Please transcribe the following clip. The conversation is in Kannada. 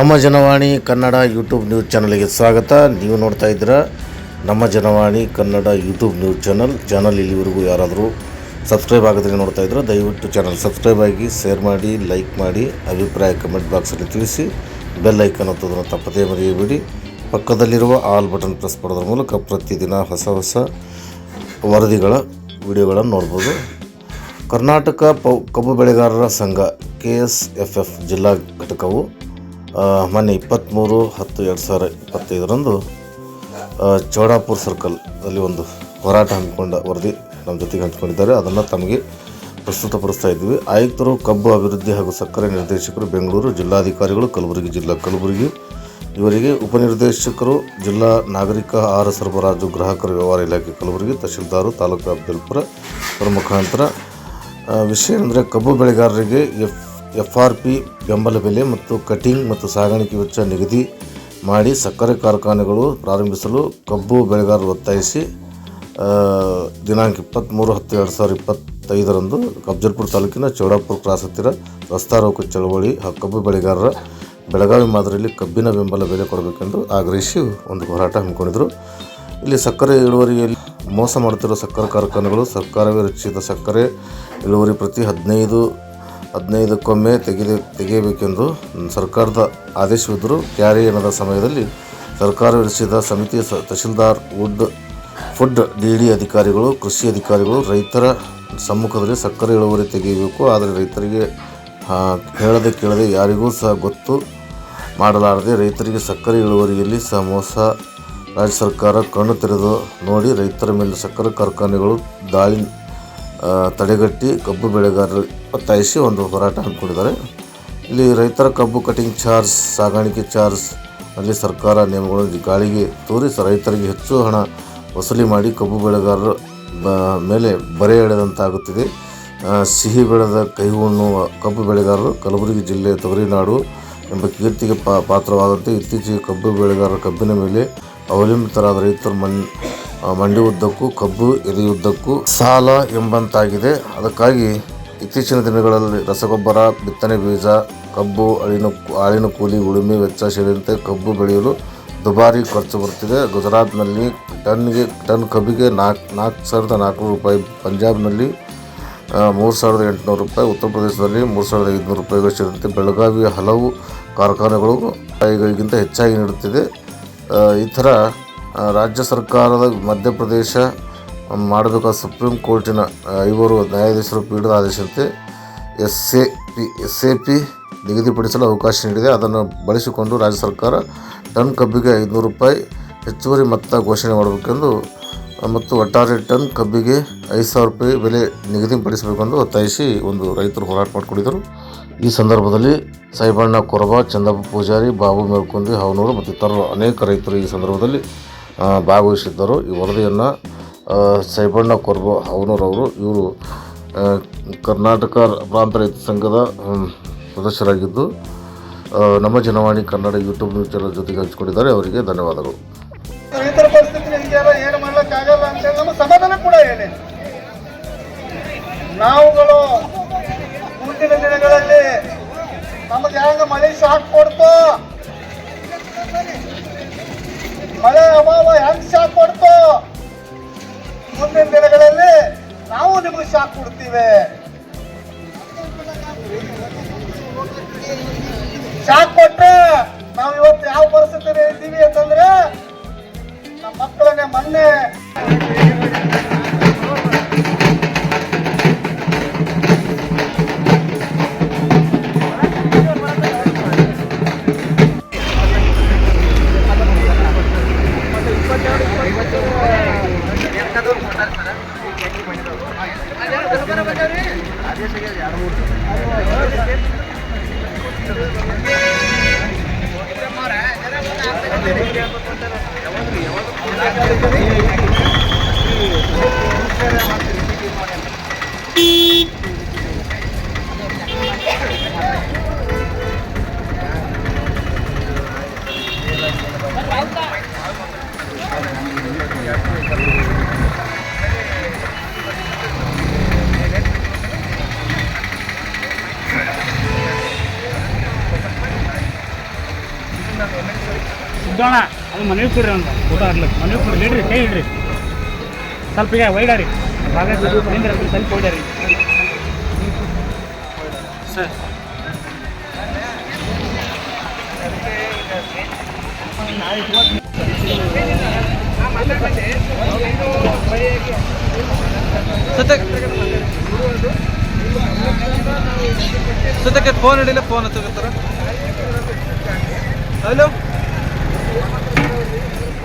ನಮ್ಮ ಜನವಾಣಿ ಕನ್ನಡ ಯೂಟ್ಯೂಬ್ ನ್ಯೂಸ್ ಚಾನಲ್ಗೆ ಸ್ವಾಗತ. ನೀವು ನೋಡ್ತಾ ಇದ್ದೀರ ನಮ್ಮ Janavani Kannada YouTube news channel. Channel ಇಲ್ಲಿವರೆಗೂ ಯಾರಾದರೂ ಸಬ್ಸ್ಕ್ರೈಬ್ ಆಗದ್ರೆ ನೋಡ್ತಾ ಇದ್ರೆ ದಯವಿಟ್ಟು ಚಾನಲ್ ಸಬ್ಸ್ಕ್ರೈಬ್ ಆಗಿ ಶೇರ್ ಮಾಡಿ ಲೈಕ್ ಮಾಡಿ, ಅಭಿಪ್ರಾಯ ಕಮೆಂಟ್ ಬಾಕ್ಸಲ್ಲಿ ತಿಳಿಸಿ ಬೆಲ್ ಐಕನ್ ಒತ್ತೋದನ್ನು ತಪ್ಪದೇ ಮರೆಯಬೇಡಿ. ಪಕ್ಕದಲ್ಲಿರುವ ಆಲ್ ಬಟನ್ ಪ್ರೆಸ್ ಮಾಡೋದ್ರ ಮೂಲಕ ಪ್ರತಿದಿನ ಹೊಸ ಹೊಸ ವರದಿಗಳ, ವಿಡಿಯೋಗಳನ್ನು ನೋಡ್ಬೋದು. ಕರ್ನಾಟಕ ಪೌ, ಕಬ್ಬು ಬೆಳೆಗಾರರ ಸಂಘ ಕೆ ಎಸ್ ಎಫ್ ಎಫ್ ಜಿಲ್ಲಾ ಘಟಕವು ಮೊನ್ನೆ ಇಪ್ಪತ್ತ್ಮೂರು ಹತ್ತು ಎರಡು ಸಾವಿರ ಇಪ್ಪತ್ತೈದರಂದು ಚೌಡಾಪುರ್ ಸರ್ಕಲ್ ಅಲ್ಲಿ ಒಂದು ಹೋರಾಟ ಹಮ್ಮಿಕೊಂಡ ವರದಿ ನಮ್ಮ ಜೊತೆಗೆ ಹಂಚಿಕೊಂಡಿದ್ದಾರೆ. ಅದನ್ನು ತಮಗೆ ಪ್ರಸ್ತುತಪಡಿಸ್ತಾ ಇದ್ವಿ ಆಯುಕ್ತರು, ಕಬ್ಬು ಅಭಿವೃದ್ಧಿ ಹಾಗೂ ಸಕ್ಕರೆ ನಿರ್ದೇಶಕರು ಬೆಂಗಳೂರು, ಜಿಲ್ಲಾಧಿಕಾರಿಗಳು ಕಲಬುರಗಿ, ಜಿಲ್ಲಾ ಕಲಬುರಗಿ. ಇವರಿಗೆ ಉಪನಿರ್ದೇಶಕರು, ಜಿಲ್ಲಾ ನಾಗರಿಕ ಆಹಾರ ಸರಬರಾಜು ಗ್ರಾಹಕರ ವ್ಯವಹಾರ ಇಲಾಖೆ ಕಲಬುರಗಿ, ತಹಶೀಲ್ದಾರು, ತಾಲೂಕು ಅಬ್ದಲ್ಪುರ ಅವರ ಮುಖಾಂತರ ವಿಷಯ ಅಂದರೆ ಕಬ್ಬು ಬೆಳೆಗಾರರಿಗೆ ಎಫ್ ಎಫ್ ಆರ್ ಪಿ ಬೆಂಬಲ ಬೆಲೆ ಮತ್ತು ಕಟಿಂಗ್ ಮತ್ತು ಸಾಗಾಣಿಕೆ ವೆಚ್ಚ ನಿಗದಿ ಮಾಡಿ ಸಕ್ಕರೆ ಕಾರ್ಖಾನೆಗಳು ಪ್ರಾರಂಭಿಸಲು ಕಬ್ಬು ಬೆಳೆಗಾರರು ಒತ್ತಾಯಿಸಿ ದಿನಾಂಕ ಇಪ್ಪತ್ತ್ಮೂರು ಹತ್ತು ಎರಡು ಸಾವಿರದ ಇಪ್ಪತ್ತೈದರಂದು ಕಬ್ಜಲ್ಪುರ ತಾಲೂಕಿನ ಚೌಡಾಪುರ ಕ್ರಾಸ್ ಹತ್ತಿರ ರಸ್ತಾ ರೋಕ ಚಳವಳಿ ಕಬ್ಬು ಬೆಳೆಗಾರರ ಬೆಳಗಾವಿ ಮಾದರಿಯಲ್ಲಿ ಕಬ್ಬಿನ ಬೆಂಬಲ ಬೆಲೆ ಕೊಡಬೇಕೆಂದು ಆಗ್ರಹಿಸಿ ಒಂದು ಹೋರಾಟ ಹಮ್ಮಿಕೊಂಡಿದ್ದರು ಇಲ್ಲಿ ಸಕ್ಕರೆ ಇಳುವರಿಯಲ್ಲಿ ಮೋಸ ಮಾಡುತ್ತಿರುವ ಸಕ್ಕರೆ ಕಾರ್ಖಾನೆಗಳು ಸರ್ಕಾರವೇ ರಚಿಸಿದ ಸಕ್ಕರೆ ಇಳುವರಿ ಪ್ರತಿ ಹದಿನೈದು ಹದಿನೈದಕ್ಕೊಮ್ಮೆ ತೆಗೆದು ತೆಗೆಯಬೇಕೆಂದು ಸರ್ಕಾರದ ಆದೇಶವಿದ್ದರು ಕ್ಯಾರಿ ಎನ್ನದ ಸಮಯದಲ್ಲಿ ಸರ್ಕಾರ ರಚಿಸಿದ ಸಮಿತಿ ತಹಶೀಲ್ದಾರ್ ವುಡ್, ಫುಡ್ ಡಿ ಅಧಿಕಾರಿಗಳು, ಕೃಷಿ ಅಧಿಕಾರಿಗಳು, ರೈತರ ಸಮ್ಮುಖದಲ್ಲಿ ಸಕ್ಕರೆ ಇಳುವರಿ ತೆಗೆಯಬೇಕು. ಆದರೆ ರೈತರಿಗೆ ಹೇಳದೆ ಕೇಳದೆ ಯಾರಿಗೂ ಸಹ ಗೊತ್ತು ಮಾಡಲಾರದೆ ರೈತರಿಗೆ ಸಕ್ಕರೆ ಇಳುವರಿಯಲ್ಲಿ ಸಹ ಮೋಸ. ರಾಜ್ಯ ಸರ್ಕಾರ ಕಣ್ಣು ತೆರೆದು ನೋಡಿ ರೈತರ ಮೇಲೆ ಸಕ್ಕರೆ ಕಾರ್ಖಾನೆಗಳು ದಾಳಿ ತಡೆಗಟ್ಟಿ ಕಬ್ಬು ಬೆಳೆಗಾರರು ಒತ್ತಾಯಿಸಿ ಒಂದು ಹೋರಾಟ ಹಮ್ಮಿಕೊಂಡಿದ್ದಾರೆ ಇಲ್ಲಿ ರೈತರ ಕಬ್ಬು ಕಟಿಂಗ್ ಚಾರ್ಜ್ ಸಾಗಾಣಿಕೆ ಚಾರ್ಜ್ ಅಲ್ಲಿ ಸರ್ಕಾರ ನಿಯಮಗಳನ್ನು ಗಾಳಿಗೆ ತೋರಿ ರೈತರಿಗೆ ಹೆಚ್ಚು ಹಣ ವಸೂಲಿ ಮಾಡಿ ಕಬ್ಬು ಬೆಳೆಗಾರರ ಮೇಲೆ ಬರೆ ಎಳೆದಂತಾಗುತ್ತಿದೆ. ಸಿಹಿ ಬೆಳೆದ ಕೈ ಉಣ್ಣುವ ಕಬ್ಬು ಬೆಳೆಗಾರರು ಕಲಬುರಗಿ ಜಿಲ್ಲೆ ತೊಗರಿನಾಡು ಎಂಬ ಕೀರ್ತಿಗೆ ಪಾತ್ರವಾದಂತೆ ಇತ್ತೀಚೆಗೆ ಕಬ್ಬು ಬೆಳೆಗಾರರ ಕಬ್ಬಿನ ಮೇಲೆ ಅವಲಂಬಿತರಾದ ರೈತರು ಆ, ಮಂಡಿ ಉದ್ದಕ್ಕೂ, ಕಬ್ಬು ಎದೆಯುದ್ದಕ್ಕೂ ಸಾಲ ಎಂಬಂತಾಗಿದೆ. ಅದಕ್ಕಾಗಿ ಇತ್ತೀಚಿನ ದಿನಗಳಲ್ಲಿ ರಸಗೊಬ್ಬರ, ಬಿತ್ತನೆ ಬೀಜ, ಕಬ್ಬು, ಅಳಿನ ಆಳಿನ ಕೂಲಿ, ಉಳುಮೆ, ವೆಚ್ಚ ಸೇರಿದಂತೆ ಕಬ್ಬು ಬೆಳೆಯಲು ದುಬಾರಿ ಖರ್ಚು ಬರುತ್ತಿದೆ. ಗುಜರಾತ್ನಲ್ಲಿ ಟನ್ಗೆ, ಟನ್ ಕಬ್ಬಿಗೆ ನಾಲ್ಕು ನಾಲ್ಕು ಸಾವಿರದ ನಾಲ್ಕುನೂರು ರೂಪಾಯಿ, ಪಂಜಾಬ್ನಲ್ಲಿ ಮೂರು ಸಾವಿರದ ಎಂಟುನೂರು ರೂಪಾಯಿ, ಉತ್ತರ ಪ್ರದೇಶದಲ್ಲಿ ಮೂರು ಸಾವಿರದ ಐದುನೂರು ರೂಪಾಯಿಗಳು ಸೇರಿದಂತೆ ಬೆಳಗಾವಿಯ ಹಲವು ಕಾರ್ಖಾನೆಗಳು ರೂಪಾಯಿಗಳಿಗಿಂತ ಹೆಚ್ಚಾಗಿ ನೀಡುತ್ತಿದೆ. ಈ ಥರ ರಾಜ್ಯ ಸರ್ಕಾರದ ಮಧ್ಯಪ್ರದೇಶ ಮಾಡಬೇಕಾದ ಸುಪ್ರೀಂ ಕೋರ್ಟಿನ ಐವರು ನ್ಯಾಯಾಧೀಶರು ಪೀಠದ ಆದೇಶದಂತೆ S A P S A P ನಿಗದಿಪಡಿಸಲು ಅವಕಾಶ ನೀಡಿದೆ. ಅದನ್ನು ಬಳಸಿಕೊಂಡು ರಾಜ್ಯ ಸರ್ಕಾರ ಟನ್ ಕಬ್ಬಿಗೆ ಐದುನೂರು ರೂಪಾಯಿ ಹೆಚ್ಚುವರಿ ಮೊತ್ತ ಘೋಷಣೆ ಮಾಡಬೇಕೆಂದು, ಮತ್ತು ಒಟ್ಟಾರೆ ಟನ್ ಕಬ್ಬಿಗೆ ಐದು ಸಾವಿರ ರೂಪಾಯಿ ಬೆಲೆ ನಿಗದಿಪಡಿಸಬೇಕೆಂದು ಒತ್ತಾಯಿಸಿ ಒಂದು ರೈತರು ಹೋರಾಟ ಮಾಡಿಕೊಂಡಿದ್ದರು. ಈ ಸಂದರ್ಭದಲ್ಲಿ ಸೈಬಣ್ಣ ಕೊರಬ, ಚಂದಪ್ಪ ಪೂಜಾರಿ, ಬಾಬು ಮೇಲ್ಕುಂದಿ, ಹಾವನೂರು ಮತ್ತು ಇತರರು ಅನೇಕ ರೈತರು ಈ ಸಂದರ್ಭದಲ್ಲಿ ಭಾಗವಹಿಸಿದ್ದರು. ಈ ವರದಿಯನ್ನು ಸೈಬಣ್ಣ ಕೊರ್ಬೋ ಅವನೂರವರು, ಇವರು ಕರ್ನಾಟಕ ಪ್ರಾಂತ ರೈತ ಸಂಘದ ಸದಸ್ಯರಾಗಿದ್ದು ನಮ್ಮ Janavani Kannada YouTube news channel ಜೊತೆಗೆ ಹಂಚಿಕೊಂಡಿದ್ದಾರೆ. ಅವರಿಗೆ ಧನ್ಯವಾದಗಳು. ರೈತರ ಪರಿಸ್ಥಿತಿ ಏನು ಮಾಡ್ಲಿಕ್ಕೆ ಆಗಲ್ಲ ಅಂತೇಳಿ ನಮ್ಮ ಸಮಾಧಾನ ಕೂಡ ಏನೇ ನಾವುಗಳು ಮುಂದಿನ ದಿನಗಳಲ್ಲಿ ನಮಗೆ ಹೆಂಗ ಮಳೆ ಶಾಕ್ ಕೊಡ್ತು ಮಳೆ ಅಭಾವ ಹೆಂಗ್ ಶಾಕ್ ಕೊಡ್ತು? ಮುಂದಿನ ದಿನಗಳಲ್ಲಿ ನಾವು ನಿಮಗೆ ಶಾಕ್ ಕೊಡ್ತೀವಿ. ಶಾಕ್ ಕೊಟ್ರೆ ನಾವು ಇವತ್ತು ಯಾವ ಪರಿಸ್ಥಿತಿ ಇದ್ದೀವಿ ಅಂತಂದ್ರೆ ನಮ್ಮ ಮಕ್ಕಳನ್ನೇ ಮೊನ್ನೆ ಸಿದ್ದೋಣ ಅದು ಮನೆಗೆ ಕೊಡ್ರಿ ಅಂತ ಊಟ ಆಗ್ಲಿಕ್ಕೆ ಮನೆಗೆ ಕೊಡ್ರಿ. ಇಡ್ರಿ, ಕೈ ಇಡ್ರಿ. ಸ್ವಲ್ಪ ಈಗ ಅದನ್ನ ಸ್ವಲ್ಪ ವೈಡಾರಿ ಸರ್. ಸದ್ಯಕ್ಕೆ ಫೋನ್ ಹಿಡಿಲ್ಲ ಫೋನ್ ಹಚ್ಚಕತ್ತಾರ ಹಲೋ